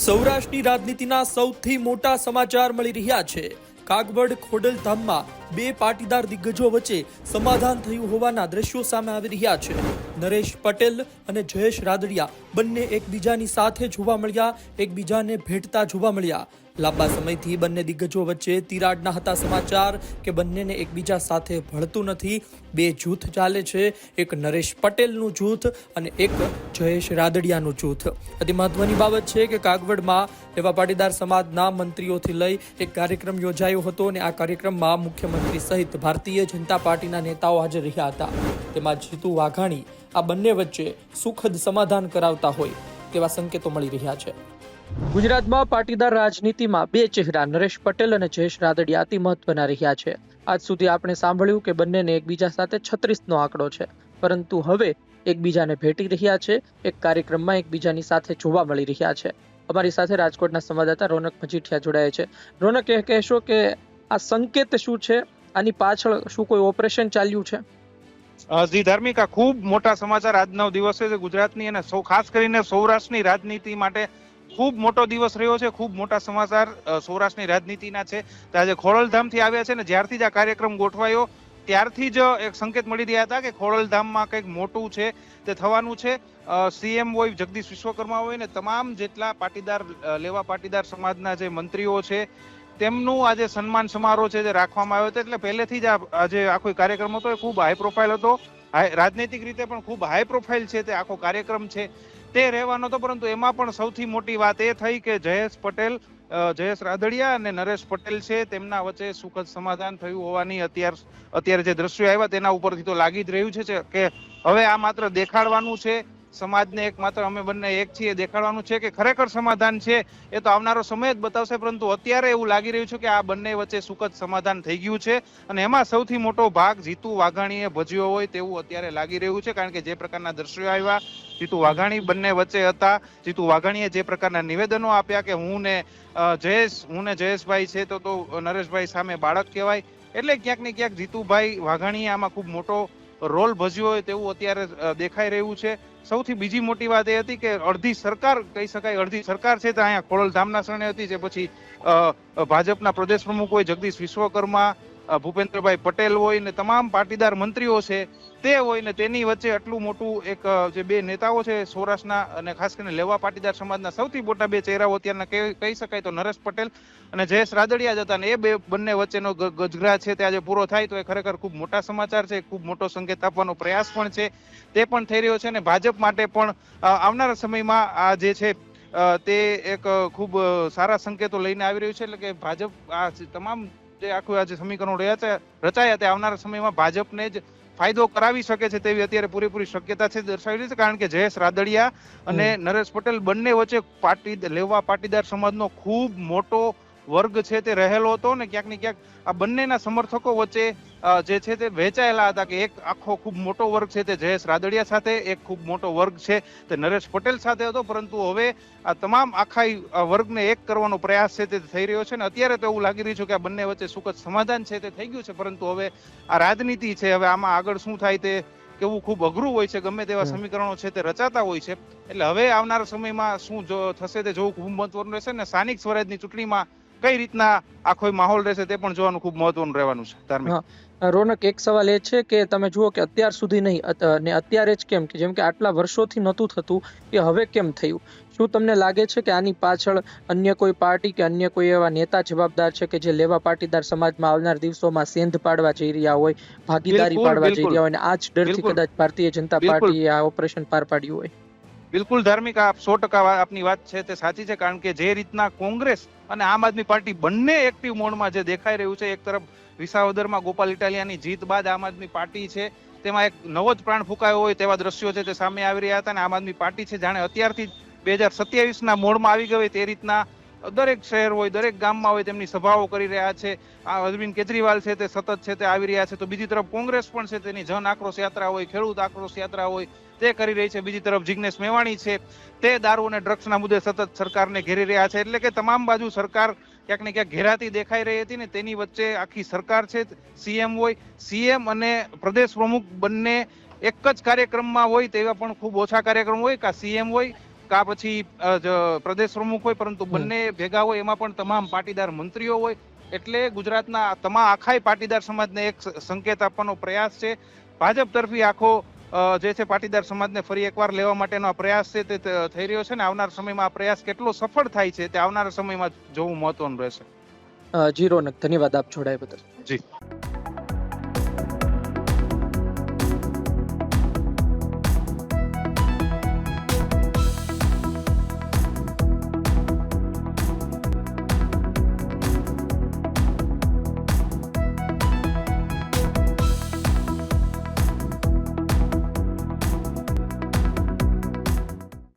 સૌરાષ્ટ્રની રાજનીતિના સૌથી મોટા સમાચાર મળી રહ્યા છે. કાગવડ ખોડલધામમાં બે પાટીદાર દિગ્ગજો વચ્ચે સમાધાન થયું હોવાના દ્રશ્યો સામે આવી રહ્યા છે. નરેશ પટેલ અને જયેશ રાદડિયા બંને એકબીજાની સાથે જોવા મળ્યા, એકબીજાને ભેટતા જોવા મળ્યા. લાંબા સમયથી બંને દિગ્ગજો વચ્ચે તિરાડના હતા સમાચાર કે બંનેને એકબીજા સાથે ભળતું નથી. બે જૂથ ચાલે છે, એક નરેશ પટેલનું જૂથ અને એક જયેશ રાદડિયાનું જૂથ. અતિ મહત્વની બાબત છે કે કાગવડમાં એવા પાટીદાર સમાજના મંત્રીઓથી લઈ એક કાર્યક્રમ યોજાયો હતો અને આ કાર્યક્રમમાં મુખ્યમંત્રી સહિત ભારતીય જનતા પાર્ટીના નેતાઓ હાજર રહ્યા હતા. તેમાં જીતુ વાઘાણી આ બંને વચ્ચે સુખદ સમાધાન કરાવતા હોય તેવા સંકેતો મળી રહ્યા છે. ગુજરાતમાં પાટીદાર રાજનીતિમાં બે ચહેરા, નરેશ પટેલ અને જયેશ રાદડિયા અતિ મહત્વના રહ્યા છે. આજ સુધી આપણે સાંભળ્યું કે બંનેને એકબીજા સાથે છત્રીસનો આંકડો છે. પરંતુ હવે એકબીજાને ભેટી રહ્યા છે. એક કાર્યક્રમમાં એકબીજાની સાથે જોવા મળી રહ્યા છે. અમારી સાથે રાજકોટના સંવાદદાતા રોનક મજીઠિયા જોડાયા છે. રોનક, એ કહેશો કે આ સંકેત શું છે? આની પાછળ શું કોઈ ઓપરેશન ચાલ્યું છે? જી, ધાર્મિક ખૂબ મોટા સમાચાર આજનો દિવસે ગુજરાતની અને ખાસ કરીને સૌરાષ્ટ્રની રાજનીતિ માટે ખૂબ મોટો દિવસ રહ્યો છે, ખૂબ મોટા સમાચાર સૌરાષ્ટ્રની રાજનીતિના છે. આજે ખોડલધામથી આવ્યા છે ને જ્યારથી જ આ કાર્યક્રમ ગોઠવાયો, ત્યારથી જ એક સંકેત મળી રહ્યા હતા કે ખોડલધામમાં કંઈક મોટું છે, તે થવાનું છે. સીએમ હોય, જગદીશ વિશ્વકર્મા હોય ને તમામ જેટલા પાટીદાર લેવા પાટીદાર સમાજના જે મંત્રીઓ છે, તેમનું આજે સન્માન સમારોહ છે જે રાખવામાં આવ્યો હતો. એટલે પહેલેથી જ આ આ જે આખો કાર્યક્રમ હતો, એ ખૂબ હાઈ પ્રોફાઇલ હતો. રાજનૈતિક રીતે પણ ખૂબ હાઈ પ્રોફાઇલ છે તે આખો કાર્યક્રમ છે. તે રહેવાનો હતો, પરંતુ એમાં પણ સૌથી મોટી વાત એ થઈ કે જયેશ પટેલ જયેશ રાદડિયા અને નરેશ પટેલ છે, તેમના વચ્ચે સુખદ સમાધાન થયું હોવાની અત્યાર અત્યારે જે દ્રશ્યો આવ્યા તેના ઉપરથી તો લાગી જ રહ્યું છે કે હવે આ માત્ર દેખાડવાનું છે, સમાજને એક માત્ર અમે બંને એક છીએ, દેખાડવાનું છે કે ખરેખર સમાધાન છે, એ તો આવનારો સમય જ બતાવશે, પરંતુ અત્યારે એવું લાગી રહ્યું છે કે આ બંને વચ્ચે સુખદ સમાધાન થઈ ગયું છે અને એમાં સૌથી મોટો ભાગ જીતુ વાઘાણીએ ભજ્યો હોય તેવું અત્યારે લાગી રહ્યું છે, કારણ કે જે પ્રકારના દ્રશ્યો આવ્યા જીતુ વાઘાણી બંને વચ્ચે હતા. જીતુ વાઘાણીએ જે પ્રકારના નિવેદનો આપ્યા કે હું ને જયેશ, હું ને જયેશભાઈ છે તો તો નરેશભાઈ સામે બાળક કહેવાય. એટલે ક્યાંક ને ક્યાંક જીતુભાઈ વાઘાણીએ આમાં ખૂબ મોટો રોલ ભજ્યો હોય તેવું અત્યારે દેખાઈ રહ્યું છે. સૌથી બીજી મોટી વાત એ હતી કે અડધી સરકાર, કહી શકાય અડધી સરકાર છે તે અહીંયા ખોડલધામના શરણે હતી. જે પછી ભાજપના પ્રદેશ પ્રમુખ હોય જગદીશ વિશ્વકર્મા ભૂપેન્દ્રભાઈ પટેલ હોય ને તમામ પાટીદાર મંત્રીઓ છે, તે હોય ને તેની વચ્ચે આટલું મોટું એક જે બે નેતાઓ છે, સૌરાષ્ટ્રના અને ખાસ કરીને લેવા પાટીદાર સમાજના સૌથી મોટા બે ચહેરાઓ અત્યારના કહી શકાય તો નરેશ પટેલ અને જયેશ રાદડિયા જ હતા અને એ બે બંને વચ્ચેનો ગજગરા છે તે આજે પૂરો થાય તો એ ખરેખર ખૂબ મોટા સમાચાર છે, ખૂબ મોટો સંકેત આપવાનો પ્રયાસ પણ છે, તે પણ થઈ રહ્યો છે અને ભાજપ માટે પણ આવનારા સમયમાં આ જે છે તે એક ખૂબ સારા સંકેતો લઈને આવી રહ્યું છે એટલે કે ભાજપ આ તમામ જે આખું આ જે સમીકરણો રહ્યા છે રચાયા તે આવનારા સમયમાં ભાજપને જ ફાયદો કરાવી શકે છે તેવી અત્યારે પૂરેપૂરી શક્યતા છે દર્શાવી રહી છે કારણ કે જયેશ રાદડિયા અને નરેશ પટેલ બંને વચ્ચે પાટી લેવા પાટીદાર સમાજનો ખૂબ મોટો વર્ગ છે તે રહેલો હતો ને ક્યાંક ને ક્યાંક આ બંનેના સમર્થકો વચ્ચે જે છે તે વહેંચાયેલા હતા કે એક આખો ખૂબ મોટો વર્ગ છે તે જયેશ રાદડિયા સાથે એક ખૂબ મોટો વર્ગ છે તે નરેશ પટેલ સાથે હતો પરંતુ હવે આ તમામ આખા વર્ગને એક કરવાનો પ્રયાસ છે તે થઈ રહ્યો છે ને અત્યારે તો એવું લાગી રહ્યું છે કે આ બંને વચ્ચે સુખદ સમાધાન છે તે થઈ ગયું છે પરંતુ હવે આ રાજનીતિ છે હવે આમાં આગળ શું થાય તે કેવું ખૂબ અઘરું હોય છે ગમે તેવા સમીકરણો છે તે રચાતા હોય છે. એટલે હવે આવનારા સમયમાં શું જો થશે તે જોવું ખૂબ મહત્વનું રહેશે ને સ્થાનિક સ્વરાજની ચૂંટણીમાં કઈ રીતના આખો માહોલ રહેશે તે પણ જોવાનું ખૂબ મહત્વનું રહેવાનું છે ધાર્મિક. રોનક એક સવાલ એ છે કે તમે જુઓ કે અત્યાર સુધી નહીં ને અત્યારે જ કેમ કે જેમ કે આટલા વર્ષોથી નહોતું થતું કે હવે કેમ થયું? શું તમને લાગે છે કે આની પાછળ અન્ય કોઈ પાર્ટી કે અન્ય કોઈ એવા નેતા જવાબદાર છે કે જે લેવા પાટીદાર સમાજમાં આવનાર દિવસોમાં સેંધ પાડવા જઈ રહ્યા હોય ભાગીદારી પાડવા જઈ રહ્યા હોય અને આ જ ડરથી કદાચ ભારતીય જનતા. પાર્ટીએ આ ઓપરેશન પાર પાડ્યું હોય? બિલકુલ ધાર્મિક આપ સો ટકા આપની વાત છે તે સાચી છે, કારણ કે જે રીતના કોંગ્રેસ અને આમ આદમી પાર્ટી બંને એક્ટિવ મોડમાં જે દેખાઈ રહ્યું છે, એક તરફ વિસાવદરમાં ગોપાલ ઇટાલિયાની જીત બાદ આમ આદમી પાર્ટી છે, તેમાં એક નવો જ પ્રાણ ફૂંકાયો હોય તેવા દ્રશ્યો છે તે સામે આવી રહ્યા હતા અને આમ આદમી પાર્ટી છે, જાણે અત્યારથી બે હજાર સત્યાવીસના મોડમાં આવી ગઈ તે રીતના દરેક શહેર હોય, દરેક ગામમાં હોય તેમની સભાઓ કરી રહ્યા છે. આ અરવિંદ કેજરીવાલ છે તે સતત છે તે આવી રહ્યા છે. તો બીજી તરફ કોંગ્રેસ પણ છે તેની જન આક્રોશ યાત્રા હોય, ખેડૂત આક્રોશ યાત્રા હોય, તે કરી રહી છે. બીજી તરફ જિગ્નેશ મેવાણી છે તે દારૂ અને ડ્રગ્સના મુદ્દે સતત સરકારને ઘેરી રહ્યા છે. એટલે કે તમામ બાજુ સરકાર ક્યાંક ને ક્યાંક ઘેરાતી દેખાઈ રહી હતી ને તેની વચ્ચે આખી સરકાર છે. સીએમ હોય, સીએમ અને પ્રદેશ પ્રમુખ બંને એક જ કાર્યક્રમમાં હોય તેવા પણ ખૂબ ઓછા કાર્યક્રમ હોય. કા સીએમ હોય કા પછી જ- પ્રદેશ પ્રમુખ હોય પરંતુ બંને ભેગા હોય એમાં પણ તમામ પાટીદાર મંત્રીઓ હોય એટલે ગુજરાતના તમામ આખાય પાટીદાર સમાજને એક સંકેત આપવાનો પ્રયાસ છે. ભાજપ તરફી આખો જે છે પાટીદાર સમાજને ફરી એકવાર લેવા માટેનો આ પ્રયાસ છે તે થઈ રહ્યો છે ને આવનાર સમયમાં આ પ્રયાસ કેટલો સફળ થાય છે તે આવનારા સમયમાં જોવું મહત્વનું રહેશે. જી રોનક ધન્યવાદ આપ જોડાય બદલ. જી.